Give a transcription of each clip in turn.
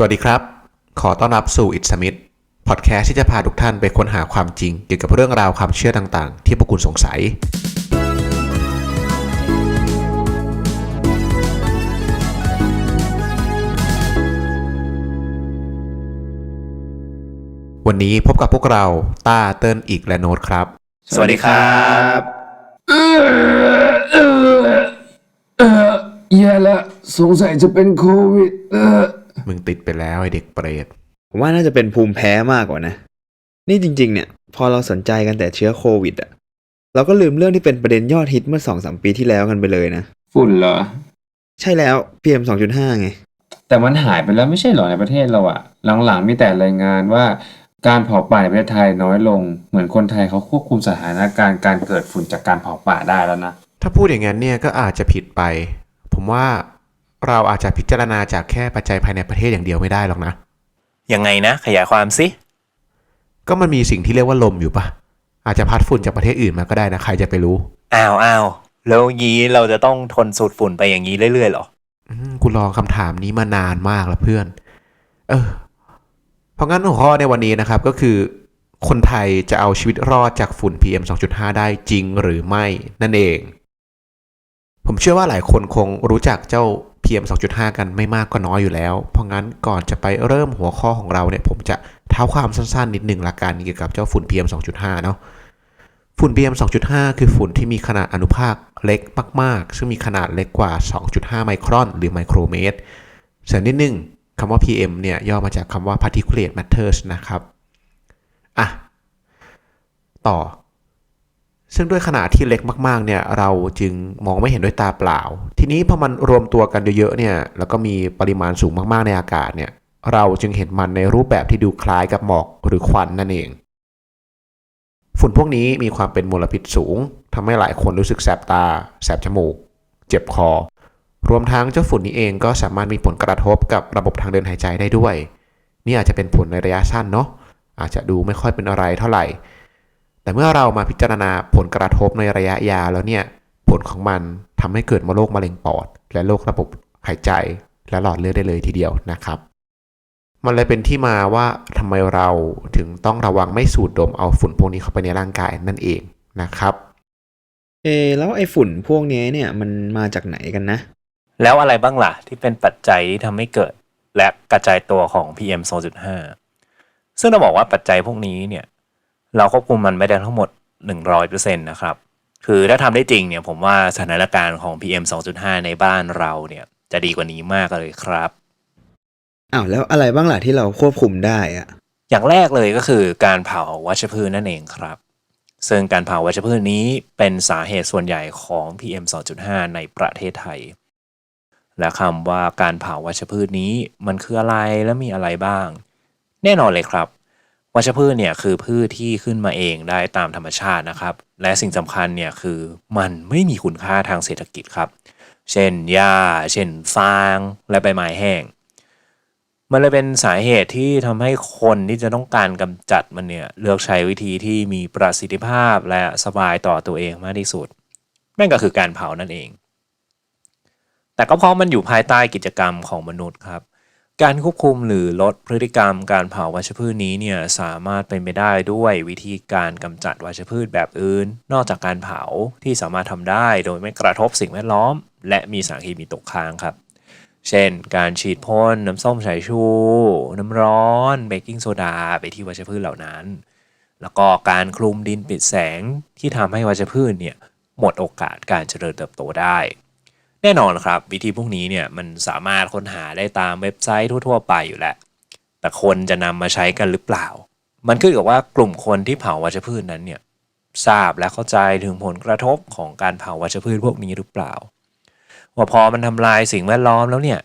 สวัสดีครับ ขอต้อนรับสู่ It's Smith พอดแคสต์ที่จะพาทุกท่านไปค้นหาความจริงเกี่ยวกับเรื่องราวความเชื่อต่างๆ ที่พวกคุณสงสัย วันนี้พบกับพวกเราต้าเติ้ลอีกและโน้ตครับ สวัสดีครับเออเออเออแย่ละสงสัยจะเป็นโควิด เออ มึงติดไปแล้วไอเด็กเปรตผมว่าน่าจะเป็นภูมิแพ้มากกว่านะ นี่จริง ๆ เนี่ย พอเราสนใจกันแต่เชื้อโควิดอะเราก็ลืมเรื่องที่เป็นประเด็นยอดฮิตเมื่อสองสามปีที่แล้วกันไปเลยนะ ฝุ่นเหรอ ใช่แล้ว PM 2.5ไง แต่มันหายไปแล้วไม่ใช่เหรอในประเทศเราอะหลังๆมีแต่รายงานว่าการเผาป่าในประเทศไทยน้อยลง เหมือนคนไทยเขาควบคุมสถานการณ์การเกิดฝุ่นจากการเผาป่าได้แล้วนะ ถ้าพูดอย่างนั้นเนี่ยก็อาจจะผิดไป ผมว่า เราอาจจะพิจารณาจากแค่ปัจจัยภายในประเทศอย่างเดียวไม่ได้หรอกนะ ยังไงนะ ขยายความสิ ก็มันมีสิ่งที่เรียกว่าลมอยู่ปะอาจจะพัดฝุ่นจากประเทศอื่นมาก็ได้นะใครจะไปรู้ อ้าวอ้าวแล้วงี้เราจะต้องทนสูดฝุ่นไปอย่างนี้เรื่อยๆเหรออืมกูลองคำถามนี้มานานมากแล้วเพื่อน เออ เพราะงั้นหัวข้อในวันนี้นะครับก็คือ คนไทยจะเอาชีวิตรอดจากฝุ่น PM 2.5 ได้จริงหรือไม่นั่นเอง ผมเชื่อว่าหลายคนคงรู้จักเจ้า PM 2.5 กันไม่มากก็น้อยอยู่แล้ว เพราะงั้นก่อนจะไปเริ่มหัวข้อของเราเนี่ยผมจะเท้าความสั้นๆ นิดหนึ่งละกันเกี่ยวกับเจ้าฝุ่น PM 2.5 เนาะฝุ่น PM 2.5 คือฝุ่นที่มีขนาดอนุภาคเล็กมาก ๆ ซึ่งมีขนาดเล็กกว่า 2.5 ไมครอน หรือไมโครเมตรเสริมนิดนึงคำว่า PM เนี่ยย่อมาจากคำว่า particulate matters นะครับ อะ ต่อ ซึ่งด้วยขนาดที่เล็กมากๆเนี่ยเราจึงมองไม่เห็นด้วยตาเปล่า ทีนี้พอมันรวมตัวกันเยอะๆเนี่ยแล้วก็มีปริมาณสูงมากๆในอากาศเนี่ยเราจึงเห็นมันในรูปแบบที่ดูคล้ายกับหมอกหรือควันนั่นเอง ฝุ่นพวกนี้มีความเป็นมลพิษสูงทำให้หลายคนรู้สึกแสบตา แสบจมูก เจ็บคอ รวมทั้งเจ้าฝุ่นนี้เองก็สามารถมีผลกระทบกับระบบทางเดินหายใจได้ด้วย นี่อาจจะเป็นผลในระยะสั้นเนาะอาจจะดูไม่ค่อยเป็นอะไรเท่าไหร่ แต่เมื่อเรามาพิจารณาผลกระทบในระยะยาวแล้วเนี่ย ผลของมันทำให้เกิดมะโรคมะเร็งปอด และโรคระบบหายใจ และหลอดเลือดได้เลยทีเดียวนะครับ มันเลยเป็นที่มาว่าทำไมเราถึงต้องระวังไม่สูดดมเอาฝุ่นพวกนี้เข้าไปในร่างกายนั่นเองนะครับ เอ แล้วไอ้ฝุ่นพวกนี้เนี่ยมันมาจากไหนกันนะ แล้วอะไรบ้างล่ะที่เป็นปัจจัยที่ทำให้เกิดและกระจายตัวของ PM 2.5 ซึ่งเราบอกว่าปัจจัยพวกนี้เนี่ย เราควบคุมมันไม่ได้ทั้งหมด 100%นะครับ คือถ้าทำได้จริงเนี่ยผมว่าสถานการณ์ของ PM 2.5 ในบ้านเราเนี่ยจะดีกว่านี้มากเลยครับอ้าวแล้วอะไรบ้างล่ะที่เราควบคุมได้อะอย่างแรกเลยก็คือการเผาวัชพืชนั่นเองครับ ซึ่งการเผาวัชพืชนี้เป็นสาเหตุส่วนใหญ่ของ PM 2.5 ในประเทศไทย และคำว่าการเผาวัชพืชนี้มันคืออะไรและมีอะไรบ้าง แน่นอนเลยครับ วัชพืชเนี่ยคือพืชที่ขึ้นมาเองได้ตามธรรมชาตินะครับ และสิ่งสำคัญเนี่ยคือมันไม่มีคุณค่าทางเศรษฐกิจครับ เช่นหญ้า เช่นฟาง และใบไม้แห้ง มันเลยเป็นสาเหตุที่ทำให้คนที่จะต้องการกำจัดมันเนี่ยเลือกใช้วิธีที่มีประสิทธิภาพและสบายต่อตัวเองมากที่สุดนั่นก็คือการเผานั่นเอง แต่ก็เพราะมันอยู่ภายใต้กิจกรรมของมนุษย์ครับ การควบคุมหรือลดพฤติกรรมการเผาวัชพืชนี้เนี่ยสามารถเป็นไปได้ด้วยวิธีการกำจัดวัชพืชแบบอื่น นอกจากการเผาที่สามารถทำได้โดยไม่กระทบสิ่งแวดล้อม และมีสารเคมีตกค้างครับ เช่น การฉีดพ่นน้ำส้มสายชู น้ำร้อนเบกกิ้งโซดาไปที่วัชพืชเหล่านั้น แล้วก็การคลุมดินปิดแสงที่ทำให้วัชพืชเนี่ยหมดโอกาสการเจริญเติบโตได้ แน่นอนครับ วิธีพวกนี้เนี่ยมันสามารถค้นหาได้ตามเว็บไซต์ทั่ว ๆ ไปอยู่แล้ว แต่คนจะนำมาใช้กันหรือเปล่า มันขึ้นกับว่ากลุ่มคนที่เผาวัชพืชนั้นเนี่ยทราบและเข้าใจถึงผลกระทบของการเผาวัชพืชพวกนี้หรือเปล่า ว่าพอมันทำลายสิ่งแวดล้อมแล้วเนี่ย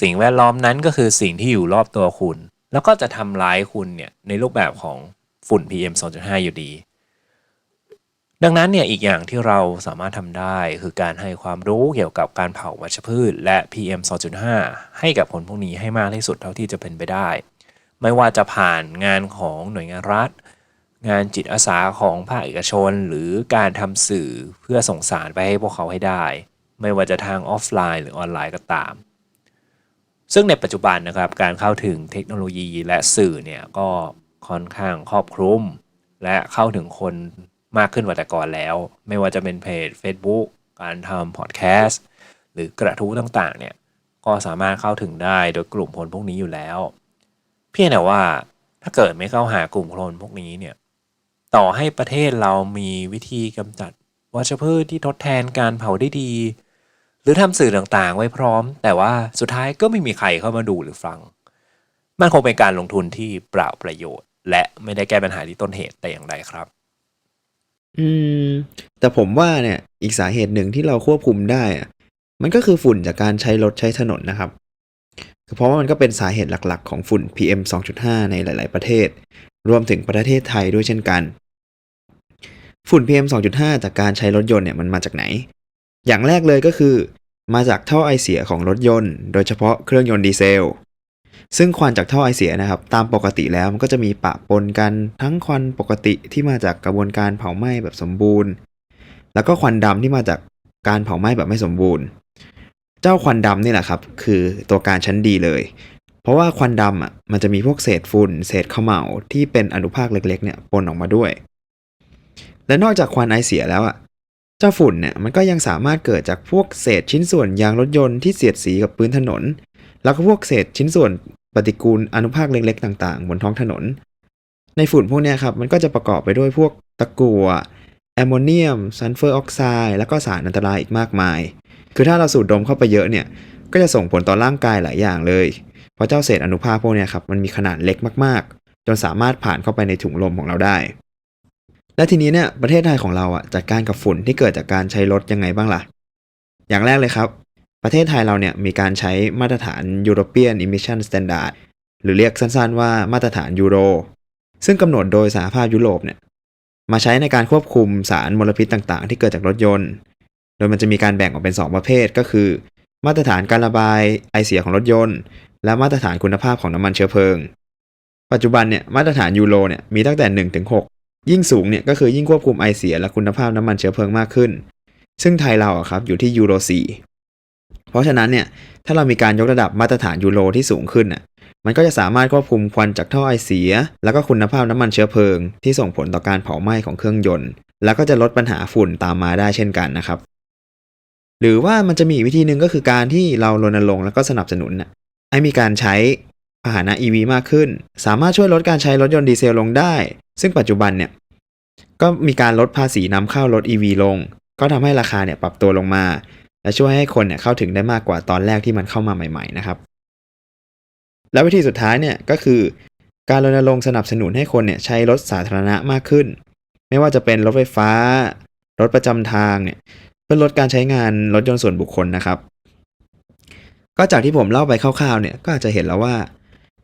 สิ่งแวดล้อมนั้นก็คือสิ่งที่อยู่รอบตัวคุณ แล้วก็จะทำร้ายคุณเนี่ยในรูปแบบของฝุ่น PM 2.5 อยู่ดี ดังนั้นเนี่ยอีกอย่างที่เราสามารถทำได้คือการให้ความรู้เกี่ยวกับการเผาวัชพืช และ PM 2.5 ให้กับคนพวกนี้ให้มากที่สุดเท่าที่จะเป็นไปได้ ไม่ว่าจะผ่านงานของหน่วยงานรัฐ งานจิตอาสาของภาคเอกชน หรือการทำสื่อเพื่อส่งสารไปให้พวกเขาให้ได้ ไม่ว่าจะทางออฟไลน์หรือออนไลน์ก็ตาม ซึ่งในปัจจุบันนะครับการเข้าถึงเทคโนโลยีและสื่อเนี่ยก็ค่อนข้างครอบคลุม และเข้าถึงคน มากขึ้นกว่าแต่ก่อนแล้ว ไม่ว่าจะเป็นเพจ Facebook การทำพอดแคสต์หรือกระทู้ต่างๆเนี่ยก็สามารถเข้าถึงได้โดยกลุ่มคนพวกนี้อยู่แล้ว เพียงแต่ว่าถ้าเกิดไม่เข้าหากลุ่มคนพวกนี้เนี่ยต่อให้ประเทศเรามีวิธีกำจัดวัชพืชที่ทดแทนการเผาได้ดี หรือทำสื่อต่างๆ ไว้พร้อม แต่ว่าสุดท้ายก็ไม่มีใครเข้ามาดูหรือฟัง มันคงเป็นการลงทุนที่เปล่าประโยชน์ และไม่ได้แก้ปัญหาที่ต้นเหตุแต่อย่างใดครับ อืม แต่ผมว่าเนี่ยอีกสาเหตุหนึ่งที่เราควบคุมได้อะมันก็คือฝุ่นจากการใช้รถใช้ถนนนะครับ เพราะว่ามันก็เป็นสาเหตุหลักๆ ของฝุ่น PM 2.5 ในหลาย ๆ ประเทศ รวมถึงประเทศไทยด้วยเช่นกัน ฝุ่น PM 2.5 จากการใช้รถยนต์เนี่ยมันมาจากไหน อย่างแรกเลยก็คือ มาจากท่อไอเสียของรถยนต์ โดยเฉพาะเครื่องยนต์ดีเซล ซึ่งควันจากท่อไอเสียนะครับ ตามปกติแล้วมันก็จะมีปะปนกันทั้งควันปกติที่มาจากกระบวนการเผาไหม้แบบสมบูรณ์ แล้วก็ควันดำที่มาจากการเผาไหม้แบบไม่สมบูรณ์ เจ้าควันดำนี่แหละครับ คือตัวการชั้นดีเลย เพราะว่าควันดำอะมันจะมีพวกเศษฝุ่น เศษขม่าที่เป็นอนุภาคเล็กๆเนี่ยปนออกมาด้วย และนอกจากควันไอเสียแล้วอะเจ้าฝุ่นเนี่ยมันก็ยังสามารถเกิดจากพวกเศษชิ้นส่วนยางรถยนต์ที่เสียดสีกับพื้นถนน แล้วก็พวกเศษชิ้นส่วนปฏิกูลอนุภาคเล็กๆ ต่างๆ บนท้องถนน ในฝุ่นพวกนี้ครับมันก็จะประกอบไปด้วยพวกตะกั่วแอมโมเนียมซัลเฟอร์ออกไซด์แล้วก็สารอันตรายอีกมากมาย คือถ้าเราสูดดมเข้าไปเยอะเนี่ยก็จะส่งผลต่อร่างกายหลายอย่างเลย เพราะเจ้าเศษอนุภาคพวกนี้ครับมันมีขนาดเล็กมากๆ จนสามารถผ่านเข้าไปในถุงลมของเราได้ และทีนี้เนี่ยประเทศไทยของเราอะจัดการกับฝุ่นที่เกิดจากการใช้รถยังไงบ้างล่ะ อย่างแรกเลยครับ ประเทศไทยเราเนี่ยมีการใช้มาตรฐาน European Emission Standard หรือเรียกสั้นๆว่ามาตรฐานยูโร ซึ่งกำหนดโดยสหภาพยุโรปเนี่ยมาใช้ในการควบคุมสารมลพิษต่างๆ ที่เกิดจากรถยนต์ โดยมันจะมีการแบ่งออกเป็น 2 ประเภทก็คือ มาตรฐานการระบายไอเสียของรถยนต์ และมาตรฐานคุณภาพของน้ำมันเชื้อเพลิง ปัจจุบันเนี่ยมาตรฐานยูโรเนี่ยมีตั้งแต่1ถึง6ยิ่งสูงเนี่ยก็คือยิ่งควบคุมไอเสียและคุณภาพน้ำมันเชื้อเพลิงมากขึ้น ซึ่งไทยเราอะครับอยู่ที่ยูโร4 เพราะฉะนั้นเนี่ยถ้าเรามีการยกระดับมาตรฐานยูโรที่สูงขึ้นน่ะมันก็จะสามารถควบคุมควันจากท่อไอเสีย แล้วก็คุณภาพน้ำมันเชื้อเพลิง ที่ส่งผลต่อการเผาไหม้ของเครื่องยนต์ แล้วก็จะลดปัญหาฝุ่นตามมาได้เช่นกันนะครับ หรือว่ามันจะมีวิธีหนึ่งก็คือการที่เรารณรงค์แล้วก็สนับสนุนน่ะให้มีการใช้พาหนะ EV มากขึ้น สามารถช่วยลดการใช้รถยนต์ดีเซลลงได้ ซึ่งปัจจุบันเนี่ยก็มีการลดภาษีนำเข้ารถ EV ลง ก็ทำให้ราคาเนี่ยปรับตัวลงมา และช่วยให้คนเนี่ยเข้าถึงได้มากกว่าตอนแรกที่มันเข้ามาใหม่ ๆ นะครับ แล้ววิธีสุดท้ายเนี่ยก็คือ การรณรงค์สนับสนุนให้คนเนี่ยใช้รถสาธารณะมากขึ้น ไม่ว่าจะเป็นรถไฟฟ้า รถประจำทางเนี่ยเพื่อลดการใช้งานรถยนต์ส่วนบุคคลนะครับ ก็จากที่ผมเล่าไปคร่าวๆเนี่ยก็อาจจะเห็นแล้วว่า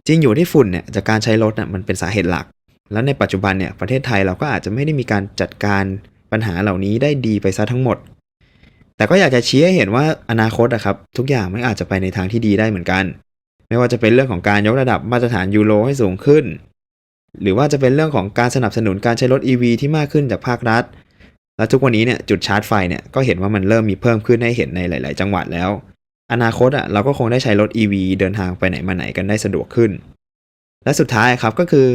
จริงอยู่ที่ฝุ่นเนี่ยจากการใช้รถน่ะมันเป็นสาเหตุหลัก แล้วในปัจจุบันเนี่ยประเทศไทยเราก็อาจจะไม่ได้มีการจัดการปัญหาเหล่านี้ได้ดีไปซะทั้งหมด แต่ก็อยากจะชี้ให้เห็นว่าอนาคตอะครับทุกอย่างมันอาจจะไปในทางที่ดีได้เหมือนกัน ไม่ว่าจะเป็นเรื่องของการยกระดับมาตรฐานยูโรให้สูงขึ้น หรือว่าจะเป็นเรื่องของการสนับสนุนการใช้รถ EV ที่มากขึ้นจากภาครัฐ และทุกวันนี้เนี่ยจุดชาร์จไฟเนี่ยก็เห็นว่ามันเริ่มมีเพิ่มขึ้นให้เห็นในหลาย ๆ จังหวัดแล้ว อนาคตอะเราก็คงได้ใช้รถ EV เดินทางไปไหนมาไหนกันได้สะดวกขึ้น และสุดท้ายครับก็คือ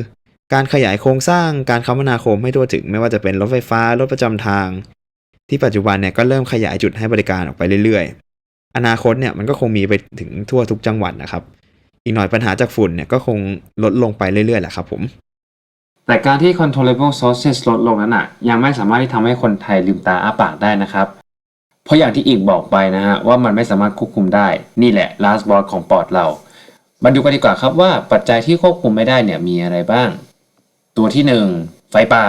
การขยายโครงสร้างการคมนาคมให้ทั่วถึง ไม่ว่าจะเป็นรถไฟฟ้ารถประจำทาง ที่ปัจจุบันเนี่ยก็เริ่มขยายจุดให้บริการออกไปเรื่อยๆ อนาคตเนี่ยมันก็คงมีไปถึงทั่วทุกจังหวัดนะครับ อีกหน่อยปัญหาจากฝุ่นเนี่ยก็คงลดลงไปเรื่อยๆแหละครับผม แต่การที่ controllable sources ลดลงนั้นอะยังไม่สามารถที่ทำให้คนไทยลืมตาอ้าปากได้นะครับ เพราะอย่างที่อีกบอกไปนะฮะว่ามันไม่สามารถควบคุมได้ นี่แหละ last boss ของปอดเรา มาดูกันดีกว่าครับว่าปัจจัยที่ควบคุมไม่ได้เนี่ยมีอะไรบ้าง ตัวที่หนึ่งไฟป่า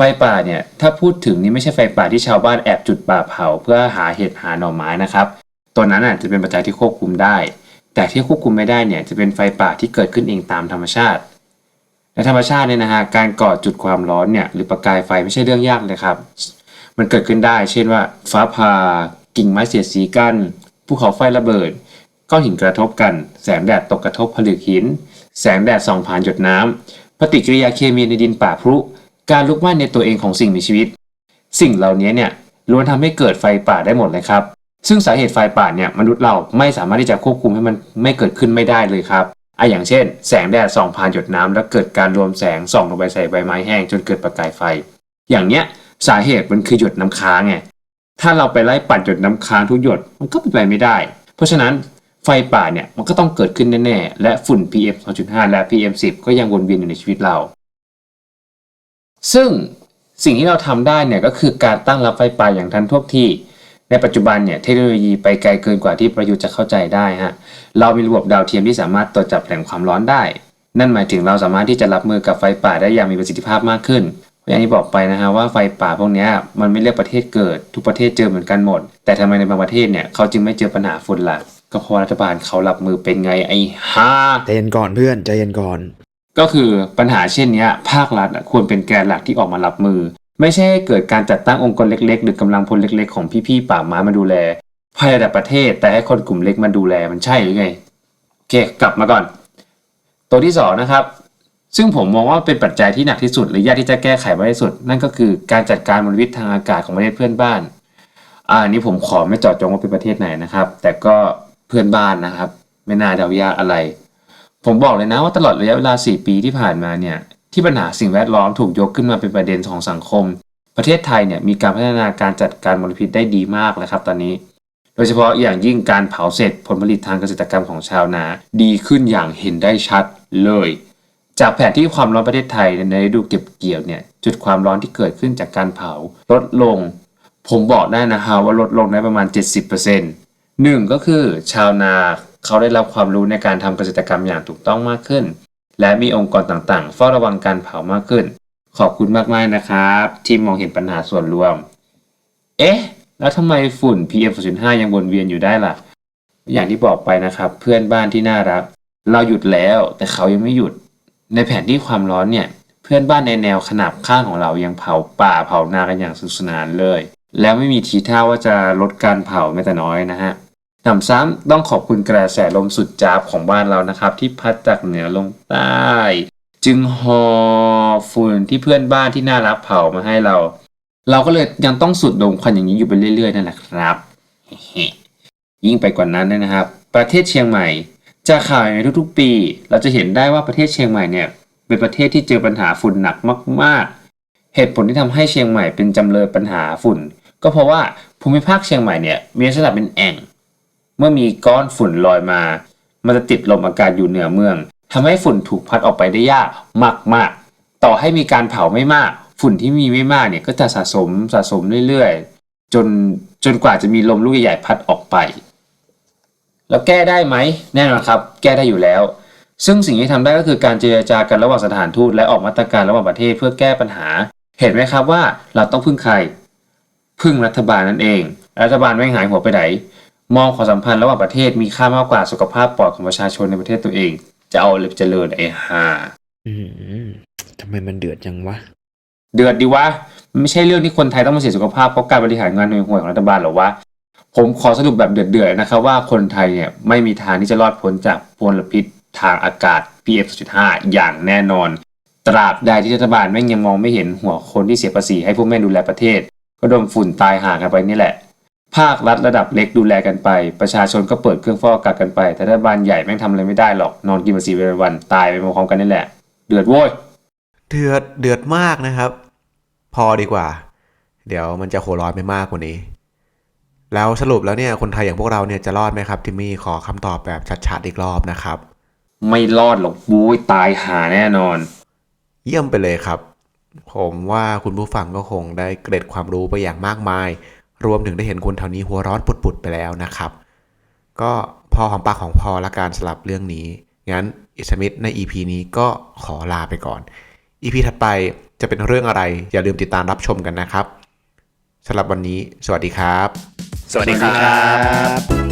ฟป่าเนี่ยถ้าพูดถึงนี่ไม่ใช่ไฟป่าที่ชาวบ้านแอบจุดป่าเผา เพื่อหาเห็ดหาหน่อไม้นะครับตัวนั้นอะจะเป็นปัจจัยที่ควบคุมได้ แต่ที่ควบคุมไม่ได้เนี่ยจะเป็นไฟป่าที่เกิดขึ้นเองตามธรรมชาติในธรรมชาติเนี่ยนะฮะการก่อจุดความร้อนเนี่ยหรือประกายไฟไม่ใช่เรื่องยากเลยครับ มันเกิดขึ้นได้ เช่นว่า ฟ้าผ่ากิ่งไม้เสียดสีกันภูเขาไฟระเบิดก้อนหินกระทบกัน แสงแดดตกกระทบผลึกหิน แสงแดดส่องผ่านหยดน้ำปฏิกิริยาเคมีในดินป่าพรุ การลุกไหม้ในตัวเองของสิ่งมีชีวิต สิ่งเหล่านี้เนี่ยล้วนทำให้เกิดไฟป่าได้หมดเลยครับ ซึ่งสาเหตุไฟป่าเนี่ยมนุษย์เราไม่สามารถที่จะควบคุมให้มันไม่เกิดขึ้นไม่ได้เลยครับอะอย่างเช่น แสงแดดส่องผ่านหยดน้ำแล้วเกิดการรวมแสงส่องลงไปใส่ใบไม้แห้งจนเกิดประกายไฟ อย่างเนี้ยสาเหตุมันคือหยดน้ำค้างไงถ้าเราไปไล่ปัดหยดน้ำค้างทุกหยดมันก็เป็นไปไม่ได้ เพราะฉะนั้นไฟป่าเนี่ยมันก็ต้องเกิดขึ้นแน่ๆ และฝุ่น PM 2.5 และ PM 10 ก็ยังวนเวียนอยู่ในชีวิตเรา ซึ่งสิ่งที่เราทำได้เนี่ยก็คือการตั้งรับไฟป่าอย่างทันท่วงทีในปัจจุบันเนี่ยเทคโนโลยีไปไกลเกินกว่าที่ประยุทธ์จะเข้าใจได้ฮะเรามีระบบดาวเทียมที่สามารถตรวจจับแหล่งความร้อนได้ นั่นหมายถึงเราสามารถที่จะรับมือกับไฟป่าได้อย่างมีประสิทธิภาพมากขึ้นอย่างที่บอกไปนะฮะว่าไฟป่าพวกนี้มันไม่เลือกประเทศเกิด ทุกประเทศเจอเหมือนกันหมด แต่ทำไมในบางประเทศเนี่ยเขาจึงไม่เจอปัญหาฝุ่นล่ะก็เพราะรัฐบาลเขารับมือเป็นไงไอ้ฮ่าใจเย็นก่อนเพื่อนใจเย็นก่อน ก็คือปัญหาเช่นนี้ภาครัฐควรเป็นแกนหลักที่ออกมารับมือ ไม่ใช่ให้เกิดการจัดตั้งองค์กรเล็กๆ หรือกำลังพลเล็ก ๆ ของพี่ๆป่าไม้มาดูแลภายระดับประเทศแต่ให้คนกลุ่มเล็กมาดูแลมันใช่หรือไงโอเคกลับมาก่อน ตัวที่สองนะครับซึ่งผมมองว่าเป็นปัจจัยที่หนักที่สุดหรือยากที่จะแก้ไขมากที่สุด นั่นก็คือการจัดการมลพิษทางอากาศของประเทศเพื่อนบ้านอ่าอันนี้ผมขอไม่เจาะจงว่าเป็นประเทศไหนนะครับ แต่ก็เพื่อนบ้านนะครับ ไม่น่าเดายากอะไร ผมบอกเลยนะว่าตลอดระยะเวลา 4 ปีที่ผ่านมาเนี่ยที่ปัญหาสิ่งแวดล้อมถูกยกขึ้นมาเป็นประเด็นของสังคม ประเทศไทยเนี่ยมีการพัฒนาการจัดการมลพิษได้ดีมากเลยครับตอนนี้ โดยเฉพาะอย่างยิ่งการเผาเสร็จผลผลิตทางเกษตรกรรมของชาวนา ดีขึ้นอย่างเห็นได้ชัดเลย จากแผนที่ความร้อนประเทศไทยในฤดูเก็บเกี่ยวเนี่ยจุดความร้อนที่เกิดขึ้นจากการเผาลดลง ผมบอกได้นะฮะว่าลดลงได้ประมาณ 70%หนึ่งก็คือชาวนา เขาได้รับความรู้ในการทำเกษตรกรรมอย่างถูกต้องมากขึ้น และมีองค์กรต่างๆ เฝ้าระวังการเผามากขึ้น ขอบคุณมากๆนะครับ ที่มองเห็นปัญหาส่วนรวม เอ๊ะ แล้วทำไมฝุ่น PM 2.5 ยังวนเวียนอยู่ได้ล่ะ อย่างที่บอกไปนะครับ เพื่อนบ้านที่น่ารัก เราหยุดแล้วแต่เขายังไม่หยุด ในแผนที่ความร้อนเนี่ย เพื่อนบ้านในแนวขนาบข้างของเรายังเผาป่าเผานากันอย่างสนุกสนานเลย แล้วไม่มีทีท่าว่าจะลดการเผาแม้แต่น้อยนะฮะ หนำซ้ำต้องขอบคุณกระแสลมสุดจ้าบของบ้านเรานะครับ ที่พัดจากเหนือลงใต้ จึงหอฝุ่นที่เพื่อนบ้านที่น่ารักเผามาให้เรา เราก็เลยยังต้องสูดดมควันอย่างนี้อยู่ไปเรื่อยๆนั่นแหละครับ ยิ่งไปกว่านั้นนะครับ ประเทศเชียงใหม่ จากข่าวในทุกๆ ปี เราจะเห็นได้ว่าประเทศเชียงใหม่เนี่ยเป็นประเทศที่เจอปัญหาฝุ่นหนักมาก ๆ เหตุผลที่ทำให้เชียงใหม่เป็นจำเลยปัญหาฝุ่น ก็เพราะว่าภูมิภาคเชียงใหม่เนี่ยมีลักษณะเป็นแอ่ง เมื่อมีก้อนฝุ่นลอยมา มันจะติดลมอากาศอยู่เหนือเมืองทำให้ฝุ่นถูกพัดออกไปได้ยากมากๆ ต่อให้มีการเผาไม่มาก ฝุ่นที่มีไม่มากเนี่ยก็จะสะสมสะสมเรื่อยๆ จนจนกว่าจะมีลมลูกใหญ่ๆพัดออกไป แล้วแก้ได้ไหมแน่นอนครับ แก้ได้อยู่แล้ว ซึ่งสิ่งที่ทำได้ก็คือการเจรจากันระหว่างสถานทูตและออกมาตรการระหว่างประเทศเพื่อแก้ปัญหา เห็นไหมครับว่าเราต้องพึ่งใครพึ่งรัฐบาลนั่นเอง รัฐบาลไม่หายหัวไปไหน มองความสัมพันธ์ระหว่างประเทศมีค่ามากกว่าสุขภาพปอดของประชาชนในประเทศตัวเอง จะเอาหรือเจริญไอ้ห่าอืมทำไมมันเดือดจังวะ เดือดดีวะมันไม่ใช่เรื่องที่คนไทยต้องมาเสียสุขภาพเพราะการบริหารงานห่วยๆของรัฐบาลหรอวะ ผมขอสรุปแบบเดือดๆนะครับว่าคนไทยเนี่ยไม่มีทางที่จะรอดพ้นจากมลพิษทางอากาศ PM 2.5 อย่างแน่นอน ตราบใดที่รัฐบาลแม่งยังมองไม่เห็นหัวคนที่เสียภาษีให้พวกแม่งดูแลประเทศ ก็โดนฝุ่นตายห่างกันไปนี่แหละ ภาครัฐระดับเล็กดูแลกันไป ประชาชนก็เปิดเครื่องฟอกอากาศกันไป แต่รัฐบาลใหญ่แม่งทำอะไรไม่ได้หรอก นอนกินภาษีไปวันๆตายไปพร้อมๆกันนี่แหละ เดือดโว้ย เดือดเดือดมากนะครับ พอดีกว่า เดี๋ยวมันจะโหร้อนไปมากกว่านี้ แล้วสรุปแล้วเนี่ยคนไทยอย่างพวกเราเนี่ยจะรอดไหมครับทิมมี่ขอคำตอบแบบชัดๆอีกรอบนะครับ ไม่รอดหรอกบูยตายหาแน่นอน เยี่ยมไปเลยครับ ผมว่าคุณผู้ฟังก็คงได้เกร็ดความรู้ไปอย่างมากมาย รวมถึงได้เห็นคนแถวนี้หัวร้อนปุดๆไปแล้วนะครับ ก็พอของปากของพอละการสลับเรื่องนี้ งั้นอิสมิธใน EP นี้ก็ขอลาไปก่อน EP ถัดไปจะเป็นเรื่องอะไร อย่าลืมติดตามรับชมกันนะครับสำหรับวันนี้ สวัสดีครับ สวัสดีครับ